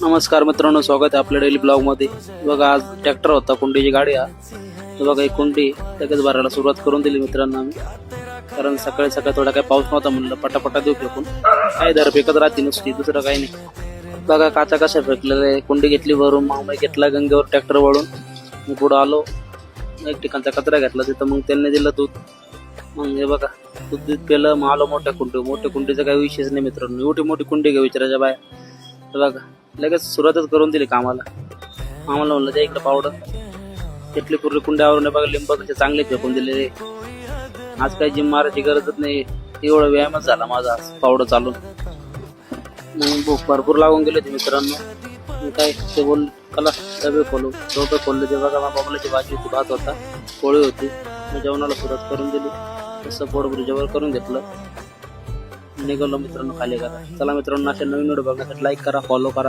नमस्कार मित्रांनो स्वागत आहे आपल्या डेली ब्लॉगमध्ये बघा आज ट्रॅक्टर होता कुंडीची गाडी हा. बघा एक कुंडी लगेच भरायला सुरुवात करून दिली मित्रांनो आम्ही. कारण सकाळी सकाळी थोडा काही पाऊस नव्हता म्हणलं पटापटा देऊ फेकून काय दर फेकत राहते नुसती दुसरं काही नाही. बघा काचा कशा फेकलेलं आहे. कुंडी घेतली भरून मामाई घेतला गंगेवर ट्रॅक्टर वळून. मी पुढं आलो. एक ठिकाणचा कचरा घेतला तिथं मग त्यांनी दिलं दूध. मग हे बघा दूध दूध पेलं मग आलो मोठ्या कुंडी. मोठ्या कुंडीचा काही विषयच नाही मित्रांनो. एवढी मोठी कुंडी घ्या विचारायच्या बाहेर. बघा लगेच सुरुवातच करून दिली कामाला. आम्हाला म्हणलं त्या इकडे पावडर तिथली पूर्वी कुंड्यावरून बघा लिंब कसे चांगले फेकून दिलेले. आज काही जिम मारायची गरजच नाही. एवढा व्यायामच झाला माझा आज पावडर चालून. मग भूक भरपूर लागून गेले होते मित्रांनो. काय ते बोल कला डबे खोलू डोबे खोलले. ते बघा बाबलाची भाजी होती भात होता पोळी होती. मग जेवणाला सुरुवात करून दिली. तसं पोटभर जेवण करून घेतलं. निघालो मित्रांनो खाली करा चला मित्रांनो अशा नवीन व्हिडिओ बघण्यासाठी लाईक करा फॉलो करा.